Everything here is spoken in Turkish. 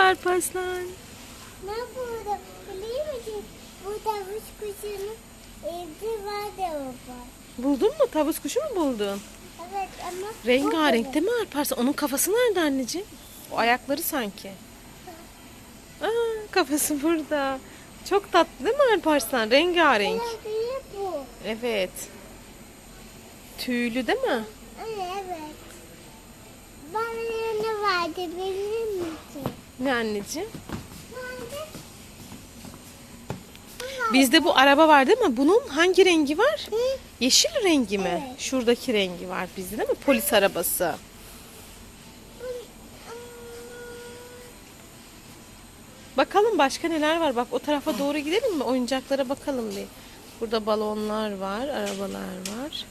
Alparslan. Ne burada? Biliyor musun? Burada kuş kuşunun evde var da o var. Buldun mu? Tavus kuşu mu buldun? Evet ama Rengarenk değil mi Alparslan? Onun kafası nerede anneciğim? O ayakları sanki. Aa, kafası burada. Çok tatlı değil mi Alparslan? Rengarenk. Rengarenk. bu. Evet. Tüylü değil mi? Evet. Bana ne vardı misin? Ne anneciğim? Bizde bu araba var değil mi? Bunun hangi rengi var? Hı? Yeşil rengi mi? Evet. Şuradaki rengi var bizde değil mi? Polis arabası. Bakalım başka neler var. Bak o tarafa doğru gidelim mi? Oyuncaklara bakalım bir. Burada balonlar var, arabalar var.